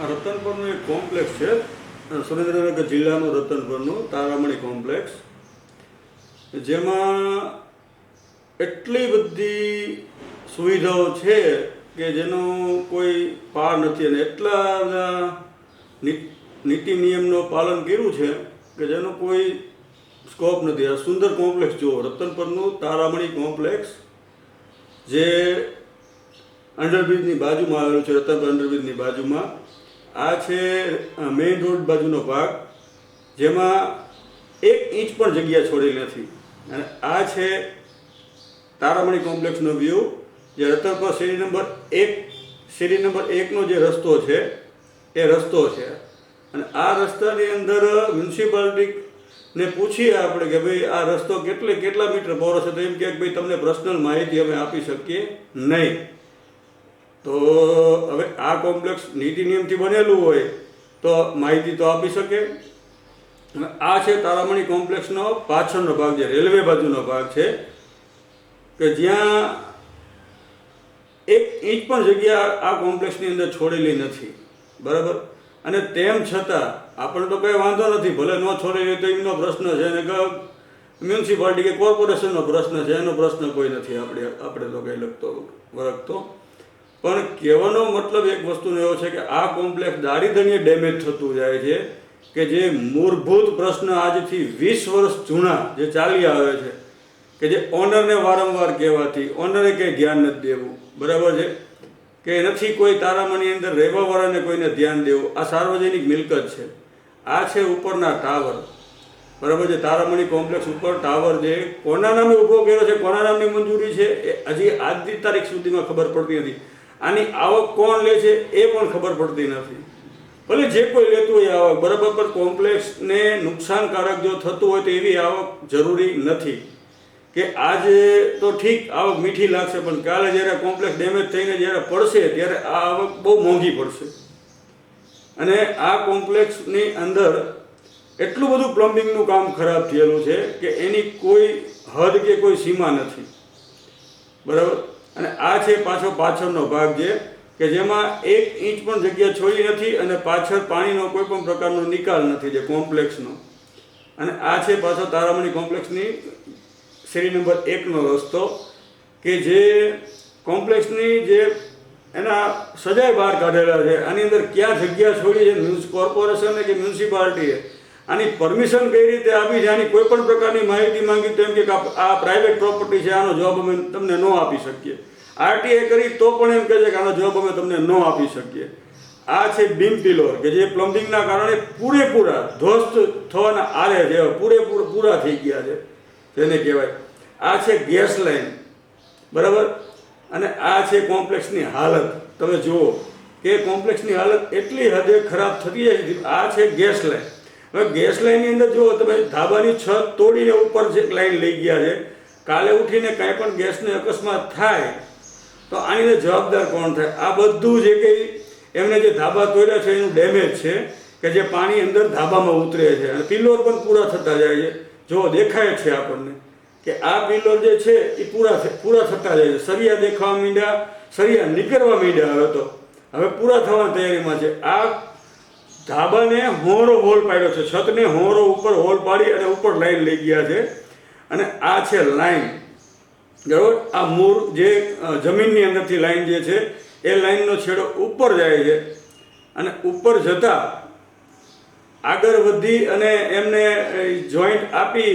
આ રતનપુરનું એક કોમ્પ્લેક્સ છે. સુરેન્દ્રનગર જિલ્લાનું રતનપુરનું તારામણી કોમ્પ્લેક્સ. જેમાં એટલી બધી સુવિધાઓ છે કે જેનો કોઈ પાર નથી અને એટલા બધા નીતિ નિયમનું પાલન કર્યું છે કે જેનો કોઈ સ્કોપ નથી. આ સુંદર કોમ્પ્લેક્સ જુઓ, રતનપુરનું તારામણી કોમ્પ્લેક્સ, જે અંડરબ્રિજની બાજુમાં આવેલું છે, રતનપુર અંડરબ્રિજની બાજુમાં. આ છે મેઇન રોડ બાજુનો ભાગ, જેમાં એક ઇંચ પણ જગ્યા છોડેલી નથી. અને આ છે તારામણી કોમ્પ્લેક્સનો વ્યૂ જે રતનપર શેરી નંબર એક, શેરી નંબર એકનો જે રસ્તો છે, એ રસ્તો છે. અને આ રસ્તાની અંદર મ્યુનિસિપાલિટીને પૂછીએ આપણે કે ભાઈ, આ રસ્તો કેટલે કેટલા મીટર પહોળો છે? તો એમ કે ભાઈ, તમને પર્સનલ માહિતી અમે આપી શકીએ નહીં. તો હવે આ કોમ્પ્લેક્સ નીતિ નિયમથી બનેલું હોય તો માહિતી તો આપી શકે. આ છે તારામણી કોમ્પ્લેક્સનો પાછળનો ભાગ જે રેલવે બાજુનો ભાગ છે, કે જ્યાં એક ઇંચ પણ જગ્યા આ કોમ્પ્લેક્સની અંદર છોડેલી નથી. બરાબર? અને તેમ છતાં આપણને તો કંઈ વાંધો નથી, ભલે ન છોડેલી તો એમનો પ્રશ્ન છે ને કે મ્યુનિસિપાલિટી કે કોર્પોરેશનનો પ્રશ્ન છે, એનો પ્રશ્ન કોઈ નથી. આપણે આપણે તો કંઈ લગતો વરગતો પણ કહેવાનો મતલબ એક વસ્તુનો એવો છે કે આ કોમ્પ્લેક્સ દાડીધણીએ ડેમેજ થતું જાય છે કે જે મૂળભૂત પ્રશ્ન આજથી વીસ વર્ષ જૂના જે ચાલી આવે છે, કે જે ઓનરને વારંવાર કહેવાથી ઓનરે કંઈ ધ્યાન નથી દેવું, બરાબર છે? કે નથી કોઈ તારામણી અંદર રહેવાવાળાને કોઈને ધ્યાન દેવું, આ સાર્વજનિક મિલકત છે. આ છે ઉપરના ટાવર, બરાબર છે? તારામણી કોમ્પ્લેક્સ ઉપર ટાવર જે કોના નામે ઊભો કર્યો છે, કોના નામની મંજૂરી છે, એ હજી આજની તારીખ સુધીમાં ખબર પડતી નથી. આની આવક કોણ લે છે એ પણ ખબર પડતી નથી. ભલે જે કોઈ લેતું હોય આવક, બરાબર પર કોમ્પ્લેક્સને નુકસાનકારક જો થતું હોય તો એવી આવક જરૂરી નથી. કે આજે તો ઠીક, આવક મીઠી લાગશે, પણ કાલે જ્યારે કોમ્પ્લેક્સ ડેમેજ થઈને જ્યારે પડશે, ત્યારે આ આવક બહુ મોંઘી પડશે. અને આ કોમ્પ્લેક્સની અંદર એટલું બધું પ્લમ્બિંગનું કામ ખરાબ થયેલું છે કે એની કોઈ હદ કે કોઈ સીમા નથી. બરાબર? અને આ છે પાછો પાછળનો ભાગ જે, કે જેમાં એક ઇંચ પણ જગ્યા છોડી નથી અને પાછળ પાણીનો કોઈ પણ પ્રકારનો નિકાલ નથી જે કોમ્પ્લેક્સનો. અને આ છે પાછો તારામણી કોમ્પ્લેક્સની શેરી નંબર એકનો રસ્તો, કે જે કોમ્પ્લેક્સની જે એના સજાય બહાર કાઢેલા છે, આની અંદર ક્યાં જગ્યા છોડી છે, મ્યુનિસ કોર્પોરેશને કે મ્યુનિસિપાલિટીએ આની પરમિશન કઈ રીતે આપી છે? આની કોઈ પણ પ્રકારની માહિતી માંગી તો એમ કે આ પ્રાઇવેટ પ્રોપર્ટી છે, આનો જવાબ અમે તમને ન આપી શકીએ. આરટીઆઈ કરી તો પણ એમ કહે છે કે આનો જવાબ અમે તમને ન આપી શકીએ. આ છે બીમ પિલોર કે જે પ્લમ્બિંગના કારણે પૂરેપૂરા ધ્વસ્ત થવાના આરે છે, પૂરેપૂરા, પૂરા થઈ ગયા છે તેને કહેવાય. આ છે ગેસ લાઈન બરાબર? અને આ છે કોમ્પ્લેક્સની હાલત. તમે જુઓ કે કોમ્પ્લેક્સની હાલત એટલી હદે ખરાબ થતી જાય છે, આ છે ગેસ લાઈન હવે ગેસ લાઈનની અંદર જુઓ, તમે ધાબાની છત તોડીને ઉપર જે લાઈન લઈ ગયા છે, કાલે ઉઠીને કાંઈ પણ ગેસને અકસ્માત થાય, તો આની જવાબદાર કોણ થાય? આ બધું જે કંઈ એમને જે ધાબા તોડ્યા છે, એનું ડેમેજ છે, કે જે પાણી અંદર ધાબામાં ઉતરે છે. અને પિલ્લોર પણ પૂરા થતા જાય છે. જો દેખાય છે આપણને કે આ પિલ્લોર જે છે એ પૂરા પૂરા થતા જાય છે. સરિયા દેખાવા માંડ્યા સરિયા નીકળવા માંડ્યા હવે તો. હવે પૂરા થવાની તૈયારીમાં છે. આ ધાબાને હોરો હોલ પાડ્યો છે. છતને હોરો ઉપર હોલ પાડી અને ઉપર લાઈન લઈ ગયા છે. અને આ છે લાઈન. બરાબર? આ મૂળ જે જમીનની અંદરથી લાઈન જે છે, એ લાઈનનો છેડો ઉપર જાય છે. અને ઉપર જતા આગળ વધી અને એમને જોઈન્ટ આપી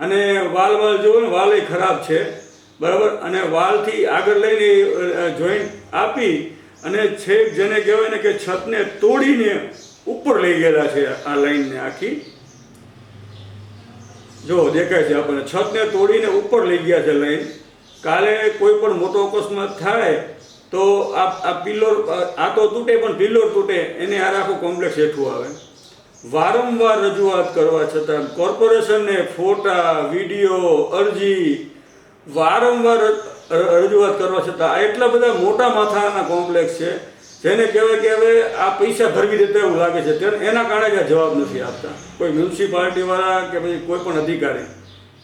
અને વાલ વાલ જુઓ ને, વાલ ખરાબ છે. બરાબર? અને વાલથી આગળ લઈને જોઈન્ટ આપી અને છેક જેને કહેવાય ને કે છતને તોડીને ઉપર લઈ ગયેલા છે આ લાઈનને આખી. જો દેખાય છે આપણને છતને તોડીને ઉપર લઈ ગયા છે લાઈન. કાલે કોઈ પણ મોટો અકસ્માત થાય તો આ આ પિલ્લોર, આ તો તૂટે પણ પિલ્લોર તૂટે, એને આ આખું કોમ્પ્લેક્સ હેઠું આવે. વારંવાર રજૂઆત કરવા છતાં કોર્પોરેશનને ફોટા, વીડિયો, અરજી, વારંવાર રજૂઆત કરવા છતાં આ એટલા બધા મોટા માથાના કોમ્પ્લેક્સ છે જેને કહેવાય કે હવે આ પૈસા ભરવી દેતા એવું લાગે છે. તેને એના કારણે જ આ જવાબ નથી આપતા. કોઈ મ્યુનિસિપાલિટીવાળા કે પછી કોઈ પણ અધિકારી.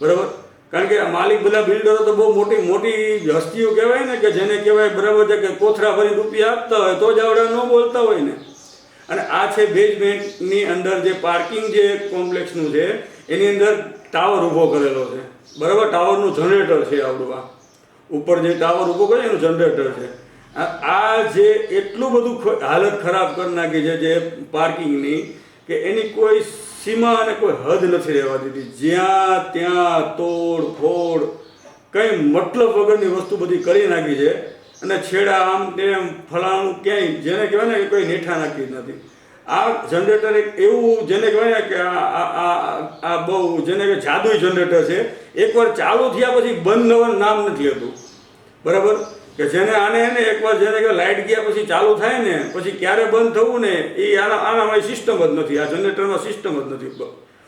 બરાબર? કારણ કે માલિક બધા બિલ્ડરો તો બહુ મોટી મોટી હસ્તીઓ કહેવાય ને કે જેને કહેવાય બરાબર છે કે કોથરા ભરી રૂપિયા આપતા હોય તો જ આવડા, ન બોલતા હોય ને. અને આ છે બેઝમેન્ટની અંદર જે પાર્કિંગ જે કોમ્પ્લેક્સનું છે, એની અંદર ટાવર ઊભો કરેલો છે. બરાબર? ટાવરનું જનરેટર છે આવડું આ. ઉપર જે ટાવર ઊભો કરે એનું જનરેટર છે. આ જે એટલું બધું હાલત ખરાબ કરી નાખી છે જે પાર્કિંગની કે એની કોઈ સીમા અને કોઈ હદ નથી રહેવા દીધી. જ્યાં ત્યાં તોડ, ફોડ, કંઈ મતલબ વગરની વસ્તુ બધી કરી નાખી છે. અને છેડા આમ તેમ ફલાણું ક્યાંય, જેને કહેવાય ને કોઈ નેઠા નાખી નથી. આ જનરેટર એક એવું, જેને કહેવાય કે આ આ- બહુ, જેને કે જાદુઈ જનરેટર છે. એકવાર ચાલુ થયા પછી બંધ થવાનું નામ નથી હતું બરાબર? કે જેને આને એને એકવાર જેને કે લાઇટ ગયા પછી ચાલુ થાય ને, પછી ક્યારે બંધ થવું ને, એ આના આનામાં સિસ્ટમ જ નથી. આ જનરેટરમાં સિસ્ટમ જ નથી.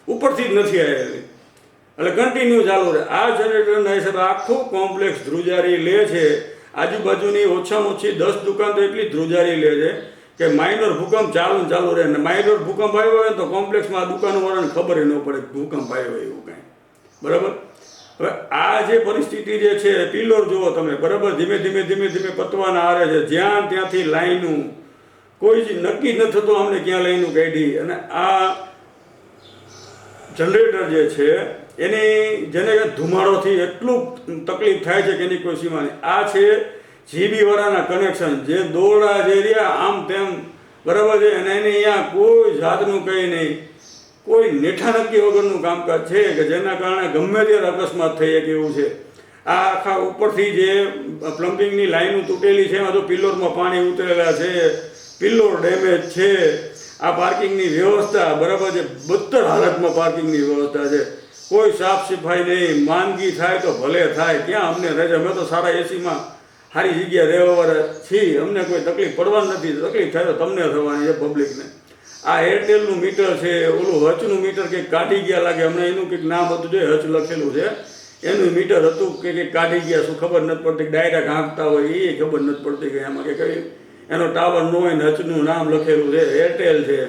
ઉપરથી જ નથી આવેલી. એટલે કન્ટિન્યુ ચાલુ રહે. આ જનરેટરના હિસાબે આખું કોમ્પ્લેક્સ ધ્રુજારી લે છે. આજુબાજુની ઓછામાં ઓછી દસ દુકાન તો એટલી ધ્રુજારી લે છે કે માઇનર ભૂકંપ ચાલુ ચાલુ રહે. ને માઇનર ભૂકંપ આવ્યો હોય તો કોમ્પ્લેક્સમાં દુકાનવાળાને ખબર ન પડે ભૂકંપ આવ્યો એવું કાંઈ. બરાબર? હવે આ જે પરિસ્થિતિ જે છે, પિલ્લર જુઓ તમે, બરાબર? ધીમે ધીમે ધીમે ધીમે પતવાના આરે છે. જ્યાં ત્યાંથી લાઈનું કોઈ જ નક્કી ન થતું અમને ક્યાં લાઈનું કાઢી. અને આ જનરેટર જે છે, એની જેને ધુમાડોથી એટલું તકલીફ થાય છે કે એની કોઈ સીમા નહીં. આ છે જીબી વાળાના કનેક્શન જે દોરડા જે રહ્યા, આમ તેમ, બરાબર છે? અને એની અહીંયા કોઈ જાતનું કંઈ નહીં. કોઈ નેઠા વગરનું કામકાજ છે કે જેના કારણે ગમે ત્યારે અકસ્માત થઈ શકે એવું છે. આ આખા ઉપરથી જે પ્લમ્બિંગની લાઈનો તૂટેલી છે, એમાં તો પિલ્લોરમાં પાણી ઉતરેલા છે પિલ્લોર ડેમેજ છે. આ પાર્કિંગની વ્યવસ્થા બરાબર છે, બદતર હાલતમાં પાર્કિંગની વ્યવસ્થા છે. કોઈ સાફ સફાઈ નહીં, માંદગી થાય તો ભલે થાય, ક્યાં અમને રહે અમે તો સારા એસીમાં સારી જગ્યા રહેવાવાળા છીએ. અમને કોઈ તકલીફ પડવાની નથી, તકલીફ થાય તો તમને થવાની છે પબ્લિકને આ એરટેલનું મીટર છે, ઓલું હચનું મીટર કંઈક કાઢી ગયા લાગે અમને એનું કંઈક નામ હતું જે હચ લખેલું છે. એનું મીટર હતું કે કંઈક કાઢી ગયા શું ખબર નથી પડતી ડાયરેક્ટ આંકતા હોય એ ખબર નથી પડતી કે એમાં કે કઈ. એનો ટાવર ન હોય ને હચનું નામ લખેલું છે એરટેલ છે.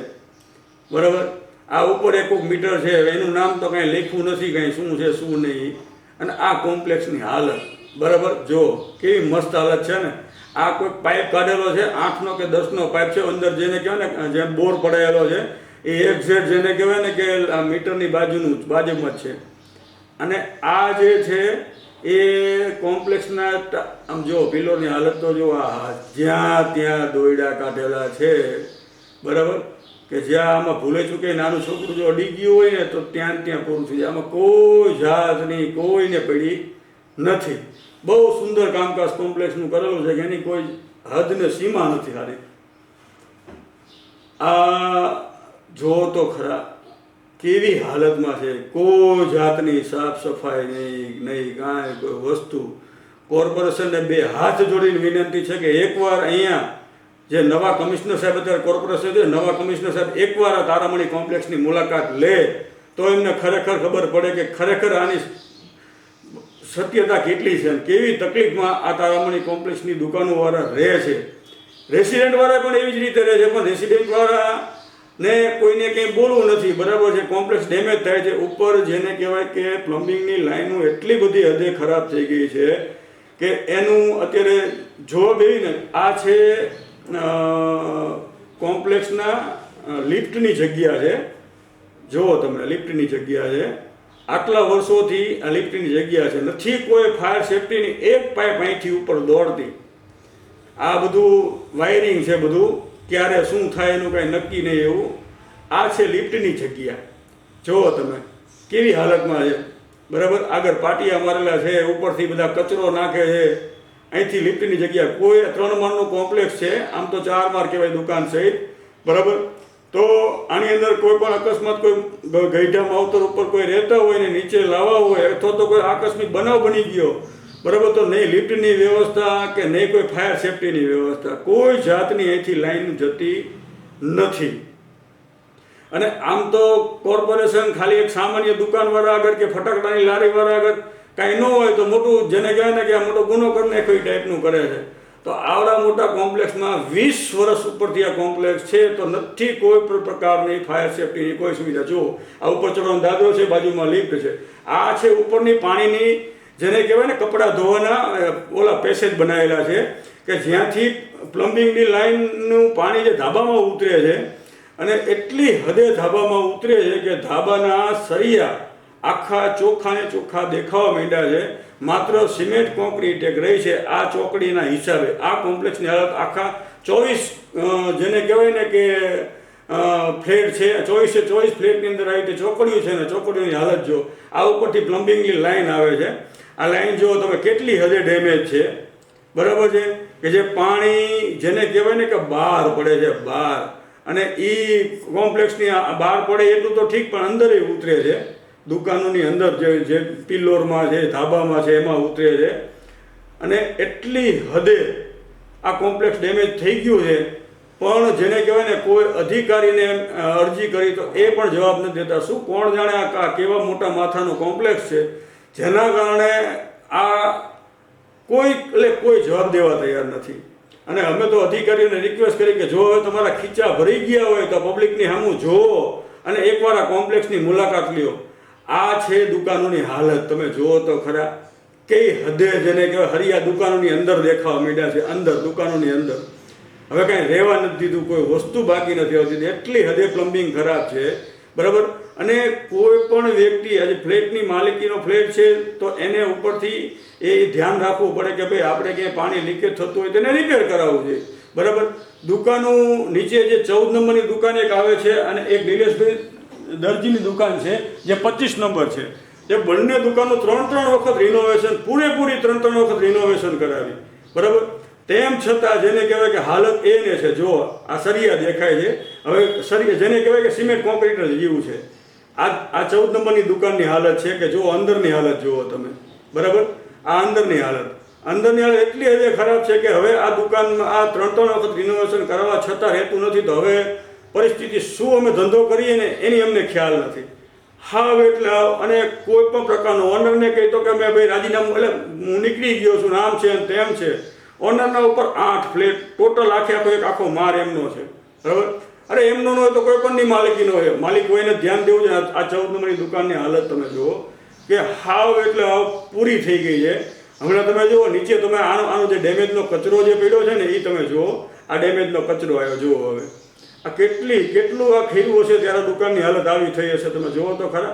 બરાબર? આ ઉપર એક મીટર છે એનું નામ તો કાંઈ લખ્યું નથી કાંઈ શું છે, શું નહીં. અને આ કોમ્પ્લેક્સની હાલત. બરાબર? જો, કેવી મસ્ત હાલત છે ને. આ કોઈ પાઇપ કાઢેલો છે? આઠનો કે દસનો પાઇપ છે? અંદર જેને કહેવાય ને જે બોર પડાયેલો છે, એ એક ઝેડ જેને કહેવાય ને કે મીટરની બાજુનું બાજુમાં જ છે. અને આ જે છે, એ કોમ્પ્લેક્સના આમ જો પિલ્લોની હાલત તો જો આ જ્યાં ત્યાં દોયડા કાઢેલા છે, બરાબર? કે જ્યાં આમાં ભૂલે ચૂકે નાનું છોકરું જો અડી ગયું હોય ને, તો ત્યાં ત્યાં પૂરું થઈ જાય. આમાં કોઈ જાતની, કોઈને પડી નથી. બહુ સુંદર કામકાજ કોમ્પ્લેક્સનું કરેલું છે કે એની કોઈ હદને સીમા નથી હારી. આ જો તો ખરા, કેવી હાલતમાં છે? કોઈ જાતની સાફ સફાઈ નહીં નહીં, કાંઈ, કોઈ વસ્તુ. કોર્પોરેશનને બે હાથ જોડીને વિનંતી છે કે એકવાર અહીંયા જે નવા કમિશનર સાહેબ અત્યારે કોર્પોરેશન છે, નવા કમિશનર સાહેબ એકવાર આ તારામણી કોમ્પ્લેક્સની મુલાકાત લે, તો એમને ખરેખર ખબર પડે કે ખરેખર આની સત્યતા કેટલી છે અને કેવી તકલીફમાં આ તારામણી કોમ્પ્લેક્સની દુકાનોવાળા રહે છે? રેસિડેન્ટવાળા પણ એવી જ રીતે રહે છે, પણ રેસિડેન્ટવાળા ને કોઈને કંઈ બોલવું નથી. બરાબર છે કોમ્પ્લેક્સ ડેમેજ થાય છે. ઉપર જેને કહેવાય કે પ્લમ્બિંગની લાઈનો એટલી બધી હદે ખરાબ થઈ ગઈ છે કે એનું અત્યારે જોવા બેવી ને આ છે કોમ્પ્લેક્ષના લિફ્ટની જગ્યા છે. જુઓ તમે લિફ્ટની જગ્યા છે. આટલા વર્ષોથી આ લિફ્ટની જગ્યા છે. નથી કોઈ ફાયર સેફટીની એક પાઇપ અહીંથી ઉપર દોડતી. આ બધું વાયરિંગ છે બધું. ક્યારે શું થાય એનું કાંઈ નક્કી નહીં એવું. આ છે લિફ્ટની જગ્યા. જુઓ તમે કેવી હાલતમાં છે? બરાબર? આગળ પાટિયા મારેલા છે, ઉપરથી બધા કચરો નાખે છે. અહીંથી લિફ્ટની જગ્યા. કોઈ ત્રણ માળનું કોમ્પ્લેક્સ છે. આમ તો ચાર માળ કહેવાય દુકાન સહિત. બરાબર? તો આની અંદર કોઈ પણ અકસ્માત, કોઈ ગઈઢા માવતર ઉપર કોઈ રહેતા હોય ને નીચે લાવવા હોય, અથવા તો કોઈ આકસ્મિક બનાવ બની ગયો, બરાબર તો નહીં લિફ્ટની વ્યવસ્થા કે નહીં કોઈ ફાયર સેફટીની વ્યવસ્થા, કોઈ જાતની અહીંથી લાઈન જતી નથી. અને આમ તો કોર્પોરેશન ખાલી એક સામાન્ય દુકાનવાળા આગળ કે ફટાકડાની લારીવાળા આગળ કાંઈ ન હોય તો મોટું, જેને કહેવાય ને કે આ મોટો ગુનો કરીને કોઈ ટાઈપનું કરે છે. તો આવડા મોટા કોમ્પ્લેક્સમાં વીસ વર્ષ ઉપરથી આ કોમ્પ્લેક્સ છે, તો નથી કોઈ પણ પ્રકારની ફાયર સેફટીની કોઈ સુવિધા. જુઓ, આ ઉપર ચડવાનો દાદરો છે, બાજુમાં લિફ્ટ છે. આ છે ઉપરની પાણીની, જેને કહેવાય ને કપડાં ધોવાના ઓલા પેસેજ બનાવેલા છે, કે જ્યાંથી પ્લમ્બિંગની લાઈનનું પાણી જે ધાબામાં ઉતરે છે, અને એટલી હદે ધાબામાં ઉતરે છે કે ધાબાના સરિયા આખા ચોખ્ખા ને ચોખ્ખા દેખાવા માંડ્યા છે માત્ર સિમેન્ટ કોન્ક્રીટ એક રહી છે, આ ચોકડીના હિસાબે. આ કોમ્પ્લેક્સની હાલત આખા ચોવીસ જેને કહેવાય ને કે ફ્લેટ છે, ચોવીસે ચોવીસ ફ્લેટની અંદર આવી રીતે ચોકડીઓ છે ને, ચોકડીઓની હાલત જો, આ ઉપરથી પ્લમ્બિંગની લાઇન આવે છે. આ લાઇન જો તમે, કેટલી હદે ડેમેજ છે. બરાબર છે? કે જે પાણી જેને કહેવાય ને કે બહાર પડે છે, બહાર. અને એ કોમ્પ્લેક્સની બહાર પડે એટલું તો ઠીક, પણ અંદર ઉતરે છે. દુકાનોની અંદર જે જે પિલ્લોરમાં છે, ધાબામાં છે, એમાં ઉતરે છે. અને એટલી હદે આ કોમ્પ્લેક્સ ડેમેજ થઈ ગયું છે, પણ જેને કહેવાય ને કોઈ અધિકારીને અરજી કરી તો એ પણ જવાબ નથી દેતા. શું કોણ જાણે આ કેવા મોટા માથાનો કોમ્પ્લેક્સ છે? જેના કારણે આ કોઈ, એટલે કોઈ જવાબ દેવા તૈયાર નથી. અને અમે તો અધિકારીઓને રિક્વેસ્ટ કરી કે જો હવે તમારા ખીચા ભરી ગયા હોય તો પબ્લિકની સામું જુઓ અને એકવાર આ કોમ્પ્લેક્સની મુલાકાત લ્યો. આ છે દુકાનોની હાલત. તમે જુઓ તો ખરા, કઈ હદે જેને કહેવાય હરિયા દુકાનોની અંદર દેખાવા માંડ્યા છે, અંદર, દુકાનોની અંદર. હવે કાંઈ રહેવા નથી દીધું, કોઈ વસ્તુ બાકી નથી આવતી એટલી હદે પ્લમ્બિંગ ખરાબ છે. બરાબર? અને કોઈ પણ વ્યક્તિ, આજે ફ્લેટની માલિકીનો ફ્લેટ છે, તો એને ઉપરથી એ ધ્યાન રાખવું પડે કે ભાઈ, આપણે ક્યાંય પાણી લીકેજ થતું હોય તેને રિપેર કરાવવું જોઈએ બરાબર? દુકાનો નીચે જે ચૌદ નંબરની દુકાન એક આવે છે અને એક નિલેશભાઈ દરજીની દુકાન છે, જે પચીસ નંબર છે. એ બંને દુકાનો ત્રણ ત્રણ વખત રિનોવેશન પૂરેપૂરી ત્રણ ત્રણ વખત રિનોવેશન કરાવી. બરાબર? તેમ છતાં જેને કહેવાય કે હાલત એ ને છે, જો આ સરિયા દેખાય છે, હવે સરિયા જેને કહેવાય કે સિમેન્ટ કોન્ક્રીટ જ જેવું છે. આ આ ચૌદ નંબરની દુકાનની હાલત છે કે જો અંદરની હાલત જુઓ તમે. બરાબર? આ અંદરની હાલત. અંદરની હાલત એટલી હદે ખરાબ છે કે હવે આ દુકાનમાં આ ત્રણ ત્રણ વખત રિનોવેશન કરવા છતાં રહેતું નથી, તો હવે પરિસ્થિતિ શું અમે ધંધો કરીએ ને એની અમને ખ્યાલ નથી. હાવ એટલે. અને કોઈ પણ પ્રકારનો ઓનરને કહી તો કે મેં ભાઈ રાજીનામું, એટલે હું નીકળી ગયો છું નામ છે ને તેમ છે. ઓનરના ઉપર આઠ ફ્લેટ ટોટલ આખે આખો એક આખો માર એમનો છે. બરાબર? અરે એમનો ન હોય તો કોઈ પણની માલિકીનો હોય. માલિક હોઈને ધ્યાન દેવું છે આ ચૌદ નંબરની દુકાનની હાલત તમે જુઓ. કે હાવ એટલે હાવ પૂરી થઈ ગઈ છે. હમણાં તમે જુઓ, નીચે તમે આનો આનો જે ડેમેજનો કચરો જે પીડ્યો છે ને એ તમે જુઓ. આ ડેમેજનો કચરો આવ્યો, જુઓ હવે. આ કેટલી કેટલું આ ખીરું હશે ત્યારે દુકાનની હાલત આવી થઈ હશે તમે જુઓ તો ખરા.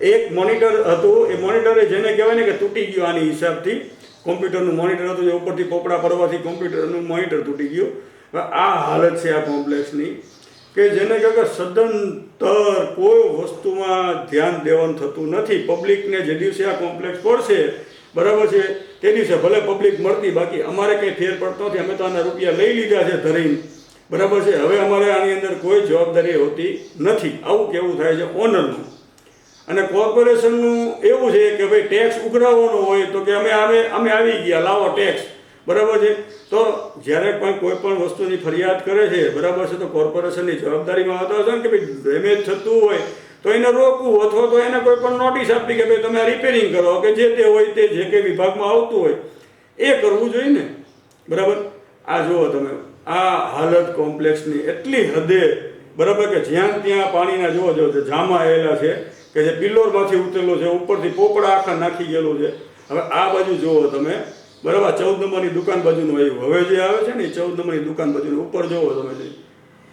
એક મોનિટર હતું, એ મોનિટરે જેને કહેવાય ને કે તૂટી ગયું આની હિસાબથી. કોમ્પ્યુટરનું મોનિટર હતું, જે ઉપરથી પોપડા પડવાથી કોમ્પ્યુટરનું મોનિટર તૂટી ગયું. આ હાલત છે આ કોમ્પ્લેક્સની, કે જેને કહે સદંતર કોઈ વસ્તુમાં ધ્યાન દેવાનું થતું નથી. પબ્લિકને જે દિવસે આ કોમ્પ્લેક્સ પડશે, બરાબર છે, તે દિવસે ભલે પબ્લિક મળતી બાકી, અમારે કંઈ ફેર પડતો નથી. અમે તો આના રૂપિયા લઈ લીધા છે ધરીને. બરાબર છે? હવે અમારે આની અંદર કોઈ જવાબદારી હોતી નથી. આવું કેવું થાય છે ઓનરનું. અને કોર્પોરેશનનું એવું છે કે ભાઈ ટેક્સ ઉઘરાવવાનો હોય તો કે અમે આવે, અમે આવી ગયા, લાવો ટેક્સ બરાબર છે? તો જ્યારે પણ કોઈ પણ વસ્તુની ફરિયાદ કરે છે, બરાબર છે, તો કોર્પોરેશનની જવાબદારીમાં આવતા છે ને કે ભાઈ ડેમેજ થતું હોય તો એને રોકવું અથવા તો એને કોઈ પણ નોટિસ આપવી કે ભાઈ તમે રિપેરિંગ કરો. કે જે તે હોય તે જે કે વિભાગમાં આવતું હોય એ કરવું જોઈએ ને? બરાબર? આ જુઓ તમે. આ હાલત કોમ્પ્લેક્સની એટલી હદે, બરાબર કે જ્યાં ત્યાં પાણીના જુઓ જો જામા આવેલા છે, કે જે પિલ્લોરમાંથી ઉતરેલો છે, ઉપરથી પોપડા આખા નાખી ગયેલું છે. હવે આ બાજુ જુઓ તમે, બરાબર, ચૌદ નંબરની દુકાન બાજુનું આવ્યું. હવે જે આવે છે ને, એ ચૌદ નંબરની દુકાન બાજુનું ઉપર જુઓ તમે જે.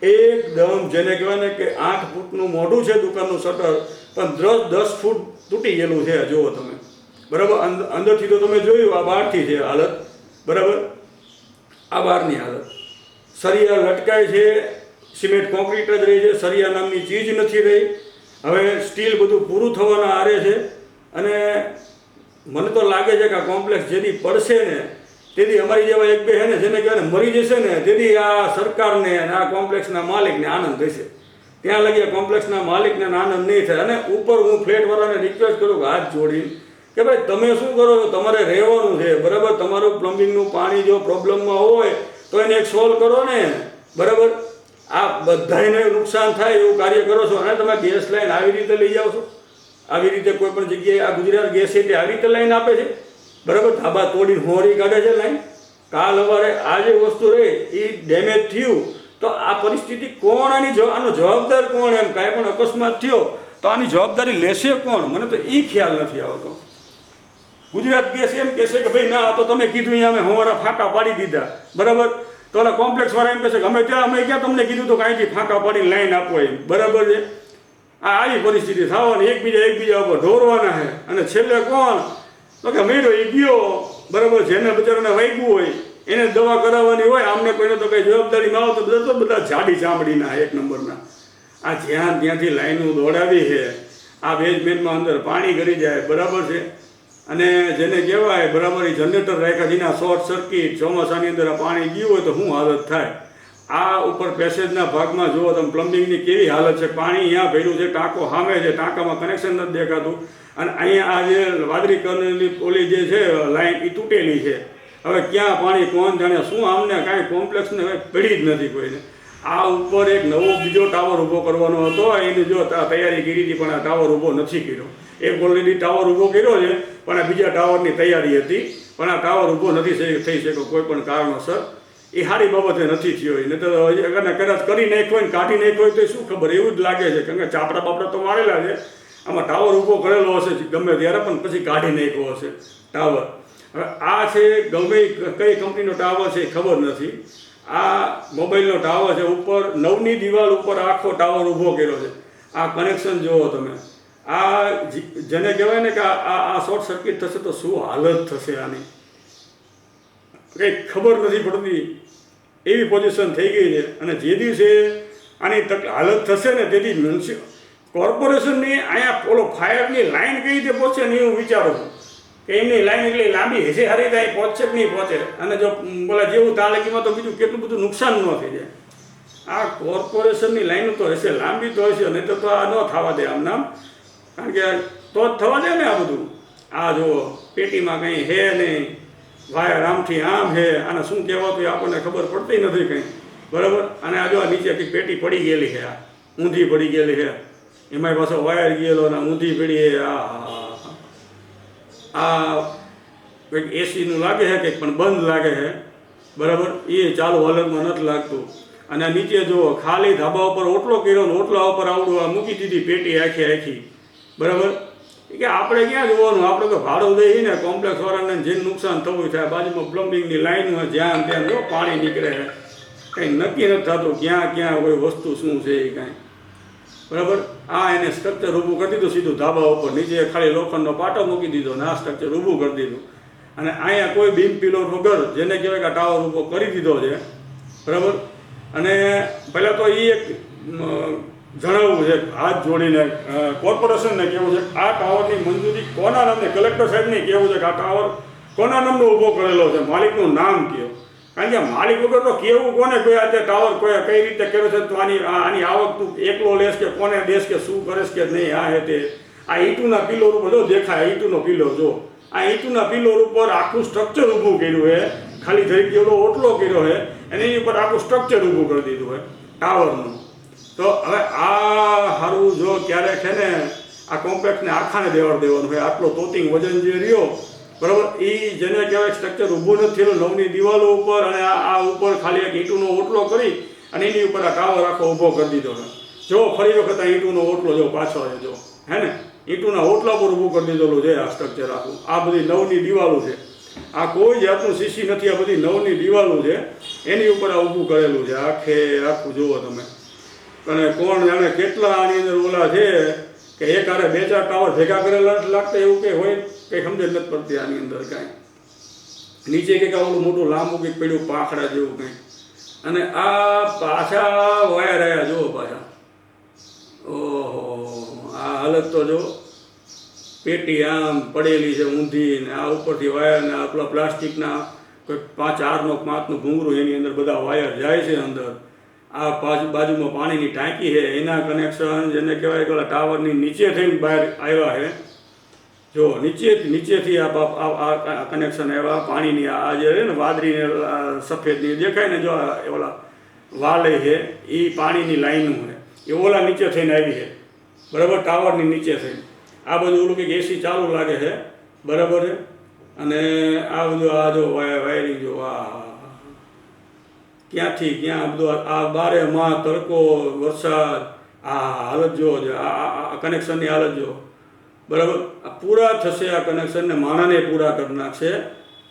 એકદમ જેને કહેવાય ને કે આઠ ફૂટનું મોઢું છે દુકાનનું શટર, પણ દસ દસ ફૂટ તૂટી ગયેલું છે, જુઓ તમે. બરાબર, અંદ- અંદરથી તો તમે જોયું, આ બહારથી છે હાલત. બરાબર? આ બહારની હાલત. સરિયા લટકાય છે, સિમેન્ટ કોન્ક્રીટ જ રહી છે, સરિયા નામની ચીજ નથી રહી. હવે સ્ટીલ બધું પૂરું થવાના આરે છે અને મને તો લાગે છે કે આ કોમ્પ્લેક્સ જેથી પડશે ને, તેથી અમારી જેવા એક બે હેને જેને કહેવાય મરી જશે ને, તેથી આ સરકારને અને આ કોમ્પ્લેક્સના માલિકને આનંદ થશે. ત્યાં લગી આ કોમ્પ્લેક્સના માલિકને આનંદ નહીં થાય. અને ઉપર હું ફ્લેટવાળાને રિક્વેસ્ટ કરું કે હાથ જોડીને કે ભાઈ, તમે શું કરો છો? તમારે રહેવાનું છે, બરાબર? તમારું પ્લમ્બિંગનું પાણી જો પ્રોબ્લેમમાં હોય તો એને એક સોલ્વ કરો ને. બરાબર? આ બધાને નુકસાન થાય એવું કાર્ય કરો છો. અને તમે ગેસ લાઈન આવી રીતે લઈ જાઓ છો. આવી રીતે કોઈ પણ જગ્યાએ આ ગુજરાત ગેસ એટલે આવી રીતે લાઈન આપે છે. બરાબર? ધાબા તોડીને હોરી કાઢે છે લાઈન. કાલ સવારે આ જે વસ્તુ રહે એ ડેમેજ થયું. તો આ પરિસ્થિતિ કોણ આની આનો જવાબદાર કોણ એમ? કાંઈ પણ અકસ્માત થયો, તો આની જવાબદારી લેશે કોણ? મને તો એ ખ્યાલ નથી આવતો. ગુજરાત ગેસ એમ કહેશે કે ભાઈ, ના તો તમે કીધું અહીંયા અમે હવારા ફાંકા પાડી દીધા. બરાબર? તો ઓલા કોમ્પ્લેક્સવાળા એમ કહે છે કે અમે ત્યાં, અમે ક્યાં તમને કીધું તો કાંઈથી ફાંકા પાડીને લાઈન આપો એમ. બરાબર છે? આ આવી પરિસ્થિતિ થવાની. એકબીજા એકબીજા ઉપર ઢોરવાના છે. અને છેલ્લે કોણ? તો કે મેળો એ ગયો. બરાબર? જેને બચારાને વાગ્યું હોય, એને દવા કરાવવાની હોય. આમને કોઈને તો કઈ જવાબદારી ના આવે તો બધા તો બધા જાડી ચામડીના એક નંબરના. આ જ્યાં ત્યાંથી લાઈનો દોડાવી છે, આ બેઝમેન્ટમાં અંદર પાણી કરી જાય. બરાબર છે? અને જેને કહેવાય બરાબર એ જનરેટર રાખ્યા જેના શોર્ટ સર્કિટ ચોમાસાની અંદર પાણી ગયું હોય તો શું હાલત થાય? આ ઉપર પેસેજના ભાગમાં જુઓ તમે પ્લમ્બિંગની કેવી હાલત છે? પાણી અહીંયા ભર્યું છે, ટાંકો સામે છે, ટાંકામાં કનેક્શન નથી દેખાતું. અને અહીંયા આ જે વાદળી કલરની ઓલી જે છે, લાઈન એ તૂટેલી છે. હવે ક્યાં પાણી, કોણ જાણે? શું આમને કાંઈ કોમ્પ્લેક્સને હવે પડી જ નથી કોઈને. આ ઉપર એક નવો બીજો ટાવર ઊભો કરવાનો હતો. એની જો તૈયારી કરી હતી, પણ આ ટાવર ઊભો નથી કર્યો. એક ઓલરેડી ટાવર ઊભો કર્યો છે પણ આ બીજા ટાવરની તૈયારી હતી. પણ આ ટાવર ઊભો નથી થઈ- શક્યો કોઈ પણ કારણોસર. એ સારી બાબતે નથી થયો નહીં તો હજી કદાચ કરી નાખ્યો હોય ને કાઢી નાખ્યો હોય તો શું ખબર? એવું જ લાગે છે કારણ કે ચાપડા બાપડા તો મારેલા છે. આમાં ટાવર ઊભો કરેલો હશે ગમે ત્યારે, પણ પછી કાઢી નાખ્યો હશે ટાવર હવે આ છે ગમે કઈ કંપનીનો ટાવર છે એ ખબર નથી. આ મોબાઈલનો ટાવર છે ઉપર, નવની દિવાલ ઉપર આખો ટાવર ઊભો કર્યો છે. આ કનેક્શન જુઓ તમે. આ જેને કહેવાય ને કે આ આ- શોર્ટ સર્કિટ થશે તો શું હાલત થશે આની? કંઈ ખબર નથી પડતી. એવી પોઝિશન થઈ ગઈ છે. અને જે દિવસે આની તક હાલત થશે ને તેથી મ્યુનિસિ કોર્પોરેશનની અહીંયા ઓલો ફાયરની લાઈન કઈ રીતે પહોંચે ને હું વિચારું છું. કે એમની લાઈન એટલી લાંબી હશે, હારી ત્યાં પહોંચે કે નહીં પહોંચે? અને જો બોલા જેવું તાલકીમાં તો બીજું કેટલું બધું નુકસાન ન થઈ જાય. આ કોર્પોરેશનની લાઈન તો હશે, લાંબી તો હશે નહીં તો આ ન થવા દે આમ નામ. કારણ કે તો જ થવા દે ને આ બધું. આ જો પેટીમાં કંઈ હે નહીં. વાયર આમથી આમ હે. અને શું કહેવાતું આપણને ખબર પડતી નથી કંઈ. બરાબર? અને આ જો નીચે કંઈક પેટી પડી ગયેલી છે. આ ઊંધી પડી ગયેલી છે. એમાંય પાછો વાયર ગયેલો અને ઊંધી પડી આ. આ કંઈક એસીનું લાગે છે કંઈક, પણ બંધ લાગે છે. બરાબર? એ ચાલુ હાલતમાં નથી લાગતું. અને નીચે જો ખાલી ધાબા ઉપર ઓટલો કર્યો ને ઓટલા ઉપર આવડું. આ મૂકી દીધી પેટી આખી આખી. બરાબર? કે આપણે ક્યાં જોવાનું? આપણે તો ભાડું દઈએ ને કોમ્પ્લેક્સ વાળાને જે નુકસાન થવું થાય બાજુમાં પ્લમ્બિંગની લાઈન હોય, જ્યાં ત્યાં જો પાણી નીકળે. છે કંઈ નક્કી નથી થતું ક્યાં ક્યાં કોઈ વસ્તુ શું છે એ કાંઈ. બરાબર? આ એને સ્ટ્રક્ચર ઊભું કરી દીધું, સીધું ધાબા ઉપર. નીચે ખાલી લોખંડનો પાટો મૂકી દીધો ને આ સ્ટ્રક્ચર ઊભું કરી દીધું. અને અહીંયા કોઈ બીમ પિલોર વગર, જેને કહેવાય કે ટાવર ઊભો કરી દીધો છે. બરાબર? અને પહેલાં તો એ એક જણાવવું છે, હાથ જોડીને કોર્પોરેશનને કહેવું છે, આ ટાવરની મંજૂરી કોના નામને કલેક્ટર સાહેબને કહેવું છે કે આ ટાવર કોના નામનો ઊભો કરેલો છે? માલિકનું નામ કહો કારણ કે માલિક વગર તો કેવું કોને કોઈ આજે ટાવર કોઈ કઈ રીતે કર્યો છે? તો આની આની આવક તું એકલો લેશ કે કોને દેશ કે શું કરેશ કે નહીં? આ હે તે. આ ઈંટુના પિલોર ઉપર જો દેખાય ઈંટુનો પિલોર જો. આ ઈંટુના પિલોર ઉપર આખું સ્ટ્રક્ચર ઊભું કર્યું છે ખાલી જરીક ગયેલો ઓટલો કર્યો છે અને એની ઉપર આખું સ્ટ્રક્ચર ઊભું કરી દીધું છે ટાવરનું. તો હવે આ હારું જો ક્યારેક છે ને આ કોમ્પેક્ટને આખાને દેવાડ દેવાનું હોય, આટલો તોતિંગ વજન જે રહ્યો, બરાબર એ જેને કહેવાય સ્ટ્રક્ચર ઊભું નથી થયેલું નવની દિવાલો ઉપર અને આ ઉપર ખાલી એક ઈંટુનો ઓટલો કરી અને એની ઉપર આ કાવર આખો ઊભો કરી દીધો છે. જો ફરી વખત આ ઈંટુનો ઓટલો જો પાછો છે જો. હે ને? ઈંટુના ઓટલા પર ઊભું કરી દીધેલું છે આ સ્ટ્રક્ચર આખું. આ બધી નવની દિવાલો છે. આ કોઈ જાતનું સીસી નથી, આ બધી નવની દિવાલો છે. એની ઉપર આ ઊભું કરેલું છે. આખે આખું જુઓ તમે. અને કોણ જાણે કેટલા આની અંદર ઓલા છે કે એક આરે બે ચાર ટાવર ભેગા કરેલા લાગતા એવું કંઈ હોય? કંઈ સમજ નથી પડતી આની અંદર કાંઈ. નીચે કંઈક આવું મોટું લાંબુ કંઈક પડ્યું, પાખડા જેવું કંઈ અને આ પાછા વાયર આવ્યા જુઓ પાછા. ઓહો, આ હાલત તો જો પેટી આમ પડેલી છે ઊંધી ને આ ઉપરથી વાયર ને આપણા પ્લાસ્ટિકના કોઈ પાંચ ચારનો પાંચનું ભૂંગરું એની અંદર બધા વાયર જાય છે અંદર. આ બાજુ બાજુમાં પાણીની ટાંકી છે. એના કનેક્શન જેને કહેવાય કે ટાવરની નીચે થઈને બહાર આવ્યા છે. જો નીચે નીચેથી આ આ કનેક્શન આવ્યા. પાણીની આ જે છે ને વાદળીને સફેદની દેખાય ને જો ઓલા વાલે છે, એ પાણીની લાઈનનું છે. એ ઓલા નીચે થઈને આવી છે. બરાબર ટાવરની નીચે થઈને. આ બધું ઓલું કંઈક એસી ચાલુ લાગે છે. બરાબર છે? અને આ બધું આ જો વાય- વાયરિંગ જો આ ક્યાંથી, ક્યાં બધું, આ- આ બારે માં તડકો, વરસાદ, આ હાલત જો, આ આ કનેક્શનની હાલત જો બરાબર? આ પૂરા થશે આ કનેક્શનને માણાને પૂરા કરી નાખશે.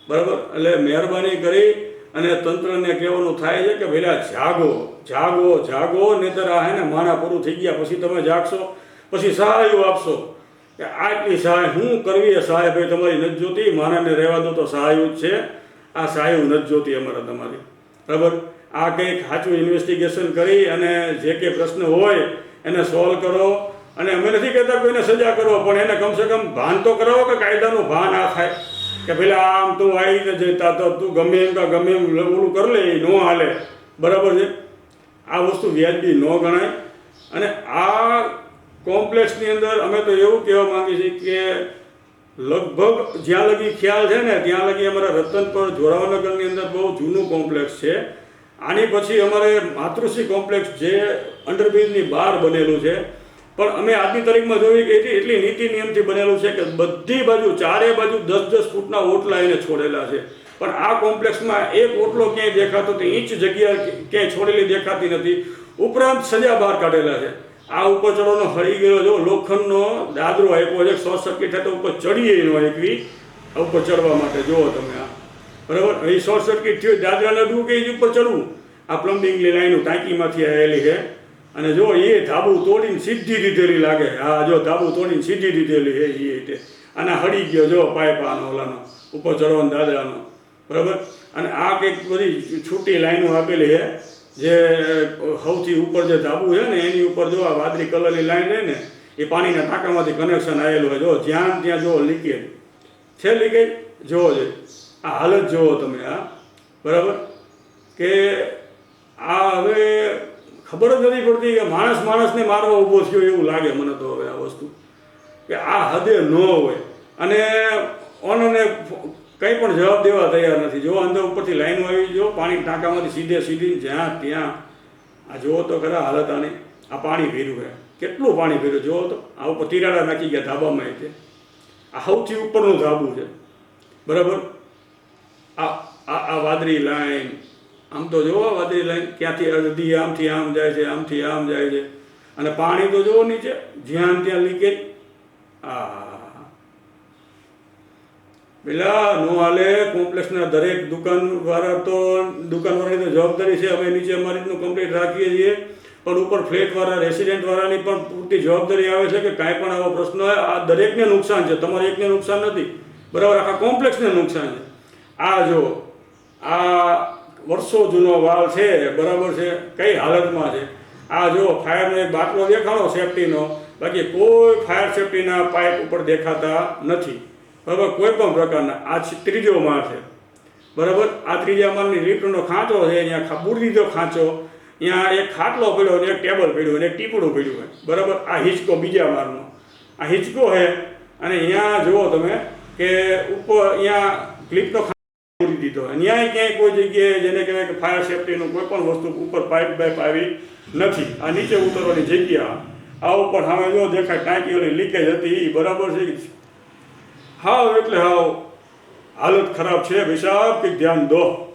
બરાબર? એટલે મહેરબાની કરી અને તંત્રને કહેવાનું થાય છે કે ભેલા જાગો જાગો જાગો, નહીતર આ હે ને માણા પૂરું થઈ ગયા. પછી તમે જાગશો, પછી સહાયો આપશો. કે આટલી સહાય શું કરવી એ સહાય ભાઈ તમારી નથી જોતી. માણાને રહેવા દો તો સહાયું જ છે. આ સહાયું નથી જોતી અમારે તમારી. બરાબર? આ કંઈક સાચું ઇન્વેસ્ટિગેશન કરી અને જે કંઈ પ્રશ્ન હોય એને સોલ્વ કરો. અને અમે નથી કહેતા કોઈને સજા કરો, પણ એને કમસે કમ ભાન તો કરાવો કે કાયદાનું ભાન આ થાય. કે પેલા આમ તું આવી ને જતા તો તું ગમે એમ કે ગમે એમ ઓલું કરી લે, એ ન હાલે. બરાબર છે? આ વસ્તુ વ્યાજબી ન ગણાય. અને આ કોમ્પ્લેક્સની અંદર અમે તો એવું કહેવા માંગીએ છીએ કે લગભગ જ્યાં લગી ખ્યાલ છે ને, ત્યાં લગી અમારા રતનપર જોરાવનગરની અંદર બહુ જૂનું કોમ્પ્લેક્સ છે. આની પછી અમારે માતૃશ્રી કોમ્પ્લેક્સ જે અંડરબ્રિજની બહાર બનેલું છે. પણ અમે આજની તારીખમાં જોયું કે એટલી એટલી નીતિ નિયમથી બનેલું છે કે બધી બાજુ, ચારે બાજુ દસ દસ ફૂટના ઓટલા એને છોડેલા છે. પણ આ કોમ્પ્લેક્સમાં એક ઓટલો ક્યાંય દેખાતો તો ઇંચ જગ્યા ક્યાંય છોડેલી દેખાતી નથી. ઉપરાંત સજા બહાર કાઢેલા છે. આ ઉપર ચડવાનો હળી ગયો જો, લોખંડનો દાદરો આપ્યો છે. શોર્ટ સર્કિટ થાય ઉપર ચડીએ એનો એકવી ઉપર ચડવા માટે જુઓ તમે બરાબર? એ શોર્ટ સર્કિટ થયું, દાદરા ડૂ કે એ ઉપર ચડવું? આ પ્લમ્બિંગની લાઈનો ટાંકીમાંથી આવેલી છે. અને જો એ ધાબુ તોડીને સીધી દીધેલી લાગે હા જો ધાબુ તોડીને સીધી દીધેલી છે, એ રીતે. અને હળી ગયો જો પાઇપ આનો, ઓલાનો, ઉપર ચડવાનો દાદરાનો. બરાબર? અને આ કંઈક બધી છૂટી લાઈનો આપેલી છે, જે સૌથી ઉપર જે ધાબુ છે ને, એની ઉપર જો આ વાદળી કલરની લાઈન રહે ને, એ પાણીના ટાંકામાંથી કનેક્શન આવેલું હોય જો જ્યાં ત્યાં જો લીકેજ. છે લીકેજ? જોવો છે આ હાલત જુઓ તમે આ બરાબર? કે આ હવે ખબર જ નથી પડતી કે માણસ માણસને મારવા ઊભો થયો એવું લાગે મને તો હવે આ વસ્તુ. કે આ હદે ન હોય. અને ઓનને કંઈ પણ જવાબ દેવા તૈયાર નથી. જો અંદર ઉપરથી લાઈનો આવી જો, પાણી ટાંકામાંથી સીધે સીધી જ્યાં, ત્યાં. આ જુઓ તો ખરા હાલત આની. આ પાણી ભર્યું ગયા કેટલું પાણી ભર્યું જુઓ તો. આ ઉપર તિરાડા નાખી ગયા ધાબામાં એ તે આ સૌથી ઉપરનું ધાબું છે. બરાબર? આ આ વાદળી લાઈન. આમ તો જુઓ વાદળી લાઈન, ક્યાંથી અડધી આમથી આમ જાય છે, આમથી આમ જાય છે. અને પાણી તો જુઓ નીચે, જ્યાં ત્યાં લીકેજ. આ પેલા નો હાલે, કોમ્પ્લેક્સના દરેક દુકાનવાળા તો, દુકાનવાળાની તો જવાબદારી છે અમે નીચે અમારી રીતનું કમ્પ્લીટ રાખીએ છીએ. પણ ઉપર ફ્લેટવાળા, રેસિડેન્ટવાળાની પણ પૂરતી જવાબદારી આવે છે કે કાંઈ પણ આવો પ્રશ્ન હોય. આ દરેકને નુકસાન છે, તમારે એકને નુકસાન નથી. બરાબર, આખા કોમ્પ્લેક્સને નુકસાન છે. આ જો, આ વર્ષો જૂનો વાલ છે, બરાબર છે, કઈ હાલતમાં છે? આ જો ફાયરનો એક બાટલો દેખાડો સેફટીનો, બાકી કોઈ ફાયર સેફટીના પાઇપ ઉપર દેખાતા નથી. બરાબર, કોઈ પણ પ્રકારના. આ ત્રીજો માળ છે. બરાબર, આ ત્રીજા માળની લિફ્ટનો ખાંચો છે, અહીંયા ખા- બુરી ખાંચો. અહીંયા એક ખાટલો પડ્યો અને એક ટેબલ પડ્યું અને એક ટીપડું પડ્યું હોય. બરાબર, આ હિંચકો બીજા માળનો. આ હિંચકો છે, અને અહીંયા જુઓ તમે કે ઉપર અહીંયા ક્લિપનો પૂરી દીધો. ન્યાય ક્યાંય કોઈ જગ્યાએ જેને કહેવાય કે ફાયર સેફટીનું કોઈ પણ વસ્તુ ઉપર પાઇપ બાઇપ આવી નથી. આ નીચે ઉતરવાની જગ્યા આ ઉપર સામે જો દેખાય ટાંકી લીકેજ હતી એ બરાબર છે. હાવ એટલે હાવ હાલત ખરાબ છે. સાહેબ, કે ધ્યાન દો.